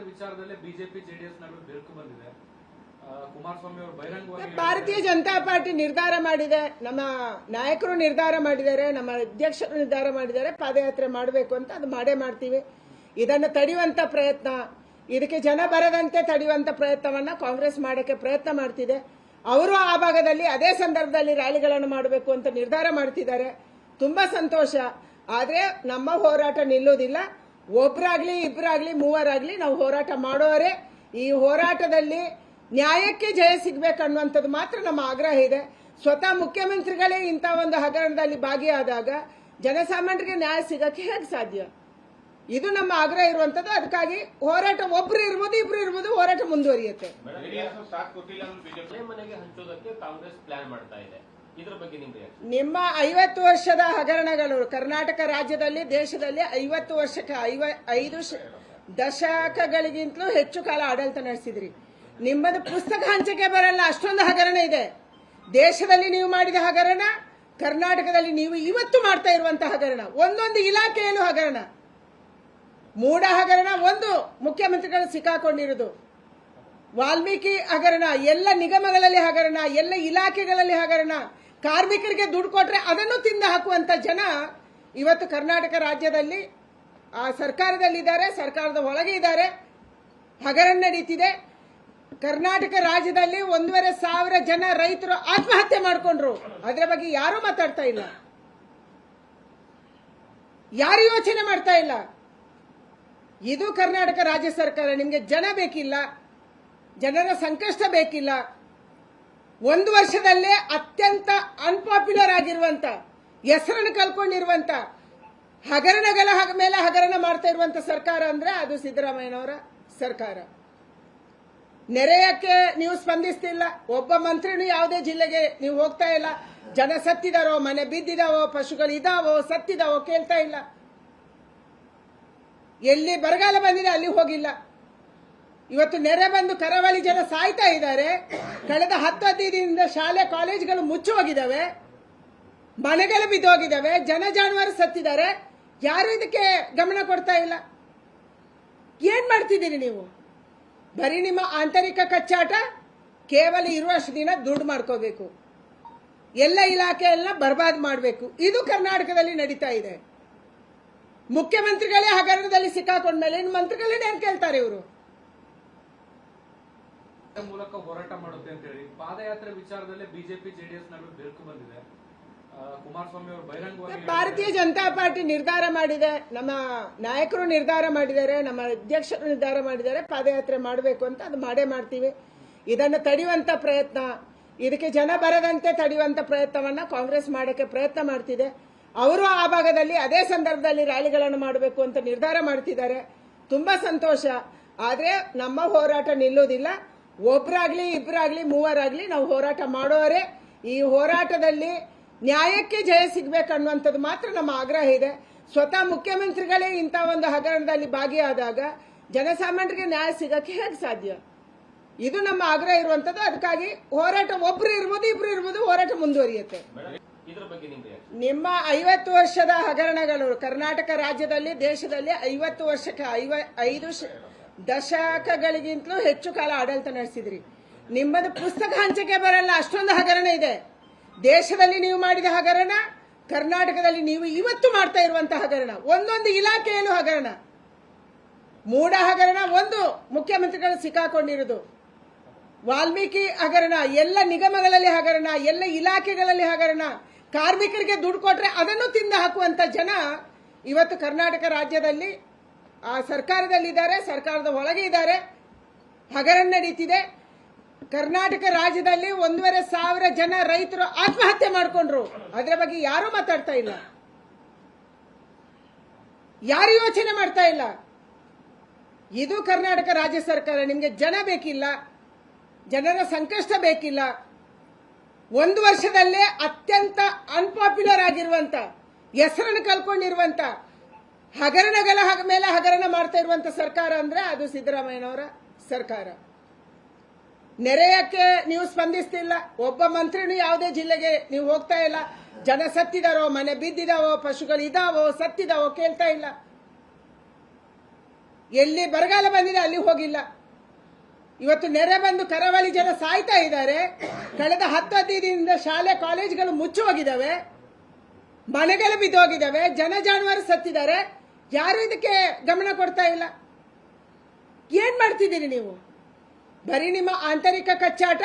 ಪಾದಯಾತ್ರೆ ವಿಚಾರದಲ್ಲೇ BJP, JDS ನಡುವೆ ಬಿರುಕು ಬಂದಿದೆ. ಕುಮಾರಸ್ವಾಮಿ ಭಾರತೀಯ ಜನತಾ ಪಾರ್ಟಿ ನಿರ್ಧಾರ ಮಾಡಿದೆ. ನಮ್ಮ ನಾಯಕರು ನಿರ್ಧಾರ ಮಾಡಿದ್ದಾರೆ, ನಮ್ಮ ಅಧ್ಯಕ್ಷರು ನಿರ್ಧಾರ ಮಾಡಿದ್ದಾರೆ. ಪಾದಯಾತ್ರೆ ಮಾಡಬೇಕು ಅಂತ ಅದು ಮಾಡೇ ಮಾಡ್ತೀವಿ. ಇದನ್ನು ತಡೆಯುವಂತ ಪ್ರಯತ್ನ, ಇದಕ್ಕೆ ಜನ ಬರದಂತೆ ತಡೆಯುವಂತ ಪ್ರಯತ್ನವನ್ನ ಕಾಂಗ್ರೆಸ್ ಮಾಡಕ್ಕೆ ಪ್ರಯತ್ನ ಮಾಡ್ತಿದೆ. ಅವರು ಆ ಭಾಗದಲ್ಲಿ ಅದೇ ಸಂದರ್ಭದಲ್ಲಿ ರ್ಯಾಲಿಗಳನ್ನು ಮಾಡಬೇಕು ಅಂತ ನಿರ್ಧಾರ ಮಾಡ್ತಿದ್ದಾರೆ. ತುಂಬಾ ಸಂತೋಷ. ಆದ್ರೆ ನಮ್ಮ ಹೋರಾಟ ನಿಲ್ಲೋದಿಲ್ಲ ಒಬ್ರಾಗ್ಲಿ ಇಬ್ಬರಾಗ್ಲಿ ಮೂವರಾಗ್ಲಿ ನಾವು ಹೋರಾಟ ಮಾಡೋರೆ. ಈ ಹೋರಾಟದಲ್ಲಿ ನ್ಯಾಯಕ್ಕೆ ಜಯ ಸಿಗ್ಬೇಕನ್ನುವಂಥದ್ದು ಮಾತ್ರ ನಮ್ಮ ಆಗ್ರಹ ಇದೆ. ಸ್ವತಃ ಮುಖ್ಯಮಂತ್ರಿಗಳೇ ಇಂಥ ಒಂದು ಹಗರಣದಲ್ಲಿ ಭಾಗಿಯಾದಾಗ ಜನಸಾಮಾನ್ಯರಿಗೆ ನ್ಯಾಯ ಸಿಗಕ್ಕೆ ಹೇಗೆ ಸಾಧ್ಯ? ಇದು ನಮ್ಮ ಆಗ್ರಹ ಇರುವಂತದ್ದು ಅದಕ್ಕಾಗಿ ಹೋರಾಟ ಒಬ್ರು ಇರ್ಬೋದು ಇಬ್ರು ಇರ್ಬೋದು ಹೋರಾಟ ಮುಂದುವರಿಯುತ್ತೆ. ನಿಮ್ಮ ಐವತ್ತು ವರ್ಷದ ಹಗರಣಗಳು ಕರ್ನಾಟಕ ರಾಜ್ಯದಲ್ಲಿ, ದೇಶದಲ್ಲಿ ಐವತ್ತು ವರ್ಷಕ್ಕೆ ಐವ, ಐದು ದಶಕಗಳಿಗಿಂತಲೂ ಹೆಚ್ಚು ಕಾಲ ಆಡಳಿತ ನಡೆಸಿದ್ರಿ. ನಿಮ್ಮದು ಪುಸ್ತಕ ಹಂಚಿಕೆ ಬರಲ್ಲ, ಅಷ್ಟೊಂದು ಹಗರಣ ಇದೆ. ದೇಶದಲ್ಲಿ ನೀವು ಮಾಡಿದ ಹಗರಣ, ಕರ್ನಾಟಕದಲ್ಲಿ ನೀವು ಇವತ್ತು ಮಾಡ್ತಾ ಇರುವಂತಹ ಹಗರಣ. ಒಂದೊಂದು ಇಲಾಖೆಯಲ್ಲೂ ಹಗರಣ? ಮೂಡ ಹಗರಣ ಒಂದು ಮುಖ್ಯಮಂತ್ರಿಗಳು ಸಿಕ್ಕಾಕೊಂಡಿರೋದು. ವಾಲ್ಮೀಕಿ ಹಗರಣ, ಎಲ್ಲ ನಿಗಮಗಳಲ್ಲಿ ಹಗರಣ, ಎಲ್ಲ ಇಲಾಖೆಗಳಲ್ಲಿ ಹಗರಣ. ಕಾರ್ಮಿಕರಿಗೆ ದುಡ್ಡು ಕೊಟ್ಟರೆ ಅದನ್ನು ತಿಂದು ಹಾಕುವಂತ ಜನ ಇವತ್ತು ಕರ್ನಾಟಕ ರಾಜ್ಯದಲ್ಲಿ, ಆ ಸರ್ಕಾರದಲ್ಲಿದ್ದಾರೆ, ಸರ್ಕಾರದ ಒಳಗೆ ಇದ್ದಾರೆ. ಹಗರಣ ನಡೀತಿದೆ. ಕರ್ನಾಟಕ ರಾಜ್ಯದಲ್ಲಿ ಒಂದೂವರೆ ಸಾವಿರ ಜನ ರೈತರು ಆತ್ಮಹತ್ಯೆ ಮಾಡಿಕೊಂಡ್ರು. ಅದರ ಬಗ್ಗೆ ಯಾರೂ ಮಾತಾಡ್ತಾ ಇಲ್ಲ. ಯಾರು ಯೋಚನೆ ಮಾಡ್ತಾ ಇಲ್ಲ. ಇದು ಕರ್ನಾಟಕ ರಾಜ್ಯ ಸರ್ಕಾರ. ನಿಮಗೆ ಜನ ಬೇಕಿಲ್ಲ. ಜನರ ಸಂಕಷ್ಟ ಬೇಕಿಲ್ಲ. ಒಂದು ವರ್ಷದಲ್ಲೇ ಅತ್ಯಂತ ಅನ್ಪಾಪ್ಯುಲರ್ ಆಗಿರುವಂತ, ಹೆಸರನ್ನು ಕಲ್ಕೊಂಡಿರುವಂತ ಹಗರಣಗಳ ಹಗ- ಮೇಲೆ ಹಗರಣ ಮಾಡ್ತಾ ಇರುವಂತ ಸರ್ಕಾರ ಅಂದ್ರೆ ಅದು ಸಿದ್ದರಾಮಯ್ಯನವರ ಸರ್ಕಾರ. ನೆರೆಯಕ್ಕೆ ನೀವು ಸ್ಪಂದಿಸ್ತಿಲ್ಲ, ಒಬ್ಬ ಮಂತ್ರಿನೂ ಯಾವುದೇ ಜಿಲ್ಲೆಗೆ ನೀವು ಹೋಗ್ತಾ ಇಲ್ಲ. ಜನ ಸತ್ತಿದಾರೋ, ಮನೆ ಬಿದ್ದಿದಾವೋ, ಪಶುಗಳು ಇದಾವೋ, ಸತ್ತಿದಾವೋ ಕೇಳ್ತಾ ಇಲ್ಲ. ಎಲ್ಲಿ ಬರಗಾಲ ಬಂದಿದೆ ಅಲ್ಲಿ ಹೋಗಿಲ್ಲ. ಇವತ್ತು ನೆರೆ ಬಂದು ಕರಾವಳಿ ಜನ ಸಾಯ್ತಾ ಇದ್ದಾರೆ. ಕಳೆದ ಹತ್ತು ಹದಿನೈದು ದಿನದಿಂದ ಶಾಲೆ, ಕಾಲೇಜುಗಳು ಮುಚ್ಚಿ ಹೋಗಿದ್ದಾವೆ. ಮನೆಗಳು ಬಿದ್ದೋಗಿದ್ದಾವೆ ಜನ ಜಾನುವಾರು ಸತ್ತಿದ್ದಾರೆ. ಯಾರು ಇದಕ್ಕೆ ಗಮನ ಕೊಡ್ತಾ ಇಲ್ಲ? ಏನ್ ಮಾಡ್ತಿದ್ದೀರಿ ನೀವು? ಬರೀ ನಿಮ್ಮ ಆಂತರಿಕ ಕಚ್ಚಾಟ? ಕೇವಲ ಇರುವಷ್ಟು ದಿನ ದುಡ್ಡು ಮಾಡ್ಕೋಬೇಕು. ಎಲ್ಲ ಇಲಾಖೆಯನ್ನ ಬರ್ಬಾದ್ ಮಾಡಬೇಕು. ಇದು ಕರ್ನಾಟಕದಲ್ಲಿ ನಡೀತಾ ಇದೆ. ಮುಖ್ಯಮಂತ್ರಿಗಳೇ ಹಗರಣದಲ್ಲಿ ಸಿಕ್ಕಾಕೊಂಡ್ಮೇಲೆ ಮಂತ್ರಿಗಳೇನೇನು ಕೇಳ್ತಾರೆ ಇವರು? ಮೂಲಕ ಹೋರಾಟ ಮಾಡುತ್ತೆ ಅಂತ ಹೇಳಿ ಪಾದಯಾತ್ರೆ ವಿಚಾರದಲ್ಲೇ ಬಿಜೆಪಿ ಜೆಡಿಎಸ್ ನಡುವೆ ಬಿರುಕು ಬಂದಿದೆ. ಕುಮಾರಸ್ವಾಮಿ ಭಾರತೀಯ ಜನತಾ ಪಾರ್ಟಿ ನಿರ್ಧಾರ ಮಾಡಿದೆ. ನಮ್ಮ ನಾಯಕರು ನಿರ್ಧಾರ ಮಾಡಿದ್ದಾರೆ. ನಮ್ಮ ಅಧ್ಯಕ್ಷರು ನಿರ್ಧಾರ ಮಾಡಿದ್ದಾರೆ. ಪಾದಯಾತ್ರೆ ಮಾಡಬೇಕು ಅಂತ ಅದು ಮಾಡೇ ಮಾಡ್ತೀವಿ. ಇದನ್ನು ತಡೆಯುವಂತ ಪ್ರಯತ್ನ. ಇದಕ್ಕೆ ಜನ ಬರದಂತೆ ತಡೆಯುವಂತ ಪ್ರಯತ್ನವನ್ನ ಕಾಂಗ್ರೆಸ್ ಮಾಡಕ್ಕೆ ಪ್ರಯತ್ನ ಮಾಡ್ತಿದೆ. ಅವರು ಆ ಭಾಗದಲ್ಲಿ ಅದೇ ಸಂದರ್ಭದಲ್ಲಿ ರ್ಯಾಲಿಗಳನ್ನು ಮಾಡಬೇಕು ಅಂತ ನಿರ್ಧಾರ ಮಾಡ್ತಿದ್ದಾರೆ. ತುಂಬಾ ಸಂತೋಷ. ಆದ್ರೆ ನಮ್ಮ ಹೋರಾಟ ನಿಲ್ಲೋದಿಲ್ಲ ಒಬ್ರಾಗ್ಲಿ ಇಬ್ಬರಾಗ್ಲಿ ಮೂವರಾಗ್ಲಿ ನಾವು ಹೋರಾಟ ಮಾಡೋರೆ ಈ ಹೋರಾಟದಲ್ಲಿ ನ್ಯಾಯಕ್ಕೆ ಜಯ ಸಿಗ್ಬೇಕನ್ನುವಂಥದ್ದು ಮಾತ್ರ ನಮ್ಮ ಆಗ್ರಹ ಇದೆ. ಸ್ವತಃ ಮುಖ್ಯಮಂತ್ರಿಗಳೇ ಇಂಥ ಒಂದು ಹಗರಣದಲ್ಲಿ ಭಾಗಿಯಾದಾಗ ಜನಸಾಮಾನ್ಯರಿಗೆ ನ್ಯಾಯ ಸಿಗಕ್ಕೆ ಹೇಗೆ ಸಾಧ್ಯ? ಇದು ನಮ್ಮ ಆಗ್ರಹ ಇರುವಂತದ್ದು ಅದಕ್ಕಾಗಿ ಹೋರಾಟ ಒಬ್ರು ಇರ್ಬೋದು ಇಬ್ರು ಇರ್ಬೋದು ಹೋರಾಟ ಮುಂದುವರಿಯುತ್ತೆ. ನಿಮ್ಮ ಐವತ್ತು ವರ್ಷದ ಹಗರಣಗಳು ಕರ್ನಾಟಕ ರಾಜ್ಯದಲ್ಲಿ ದೇಶದಲ್ಲಿ ಐವತ್ತು ವರ್ಷಕ್ಕೆ ಐವ ಐದು ದಶಕಗಳಿಗಿಂತಲೂ ಹೆಚ್ಚು ಕಾಲ ಆಡಳಿತ ನಡೆಸಿದ್ರಿ. ನಿಮ್ಮದು ಪುಸ್ತಕ ಹಂಚಿಕೆ ಬರಲ್ಲ, ಅಷ್ಟೊಂದು ಹಗರಣ ಇದೆ. ದೇಶದಲ್ಲಿ ನೀವು ಮಾಡಿದ ಹಗರಣ, ಕರ್ನಾಟಕದಲ್ಲಿ ನೀವು ಇವತ್ತು ಮಾಡ್ತಾ ಇರುವಂತಹ ಹಗರಣ. ಒಂದೊಂದು ಇಲಾಖೆಯಲ್ಲೂ ಹಗರಣ? ಮೂಡ ಹಗರಣ ಒಂದು ಮುಖ್ಯಮಂತ್ರಿಗಳು ಸಿಕ್ಕಾಕೊಂಡಿರೋದು ವಾಲ್ಮೀಕಿ ಹಗರಣ, ಎಲ್ಲ ನಿಗಮಗಳಲ್ಲಿ ಹಗರಣ, ಎಲ್ಲ ಇಲಾಖೆಗಳಲ್ಲಿ ಹಗರಣ. ಕಾರ್ಮಿಕರಿಗೆ ದುಡ್ಡು ಕೊಟ್ರೆ ಅದನ್ನು ತಿಂದು ಹಾಕುವಂತ ಜನ ಇವತ್ತು ಕರ್ನಾಟಕ ರಾಜ್ಯದಲ್ಲಿ ಆ ಸರ್ಕಾರದಲ್ಲಿದ್ದಾರೆ, ಸರ್ಕಾರದ ಒಳಗೆ ಇದ್ದಾರೆ. ಹಗರಣ ನಡೀತಿದೆ. ಕರ್ನಾಟಕ ರಾಜ್ಯದಲ್ಲಿ ಒಂದೂವರೆ ಸಾವಿರ ಜನ ರೈತರು ಆತ್ಮಹತ್ಯೆ ಮಾಡಿಕೊಂಡ್ರು. ಅದರ ಬಗ್ಗೆ ಯಾರೂ ಮಾತಾಡ್ತಾ ಇಲ್ಲ. ಯಾರು ಯೋಚನೆ ಮಾಡ್ತಾ ಇಲ್ಲ. ಇದು ಕರ್ನಾಟಕ ರಾಜ್ಯ ಸರ್ಕಾರ. ನಿಮಗೆ ಜನ ಬೇಕಿಲ್ಲ. ಜನರ ಸಂಕಷ್ಟ ಬೇಕಿಲ್ಲ. ಒಂದು ವರ್ಷದಲ್ಲೇ ಅತ್ಯಂತ ಅನ್ಪಾಪ್ಯುಲರ್ ಆಗಿರುವಂತ, ಹೆಸರನ್ನು ಕಲ್ಕೊಂಡಿರುವಂತ ಹಗರಣಗಳ ಹಗ- ಮೇಲೆ ಹಗರಣ ಮಾಡ್ತಾ ಇರುವಂತ ಸರ್ಕಾರ ಅಂದ್ರೆ ಅದು ಸಿದ್ದರಾಮಯ್ಯನವರ ಸರ್ಕಾರ. ನೆರೆಯಕ್ಕೆ ನೀವು ಸ್ಪಂದಿಸ್ತಿಲ್ಲ, ಒಬ್ಬ ಮಂತ್ರಿನೂ ಯಾವುದೇ ಜಿಲ್ಲೆಗೆ ನೀವು ಹೋಗ್ತಾ ಇಲ್ಲ. ಜನ ಸತ್ತಿದಾರೋ, ಮನೆ ಬಿದ್ದಿದಾವೋ, ಪಶುಗಳು ಇದಾವೋ, ಸತ್ತಿದಾವೋ ಕೇಳ್ತಾ ಇಲ್ಲ. ಎಲ್ಲಿ ಬರಗಾಲ ಬಂದಿದೆ ಅಲ್ಲಿ ಹೋಗಿಲ್ಲ. ಇವತ್ತು ನೆರೆ ಬಂದು ಕರಾವಳಿ ಜನ ಸಾಯ್ತಾ ಇದ್ದಾರೆ. ಕಳೆದ ಹತ್ತು ದಿನದಿಂದ ಶಾಲೆ, ಕಾಲೇಜುಗಳು ಮುಚ್ಚಿ ಹೋಗಿದ್ದಾವೆ. ಮನೆಗಳು ಬಿದ್ದೋಗಿದ್ದಾವೆ. ಜನ ಜಾನುವಾರು ಸತ್ತಿದ್ದಾರೆ. ಯಾರು ಇದಕ್ಕೆ ಗಮನ ಕೊಡ್ತಾ ಇಲ್ಲ. ಏನ್ ಮಾಡ್ತಿದ್ದೀರಿ ನೀವು? ಬರೀ ನಿಮ್ಮ ಆಂತರಿಕ ಕಚ್ಚಾಟ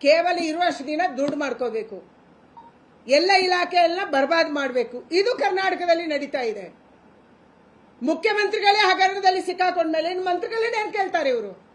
ಕೇವಲ ಇರುವಷ್ಟು ದಿನ ದುಡ್ಡು ಮಾಡ್ಕೋಬೇಕು. ಎಲ್ಲ ಇಲಾಖೆಯನ್ನ ಬರ್ಬಾದ್ ಮಾಡಬೇಕು. ಇದು ಕರ್ನಾಟಕದಲ್ಲಿ ನಡೀತಾ ಇದೆ. ಮುಖ್ಯಮಂತ್ರಿಗಳೇ ಹಗರಣದಲ್ಲಿ ಸಿಕ್ಕಾಕೊಂಡ್ಮೇಲೆ ಮಂತ್ರಿಗಳೇನೇನು ಮಂತ್ರಿಗಳೇನು ಕೇಳ್ತಾರೆ ಇವರು?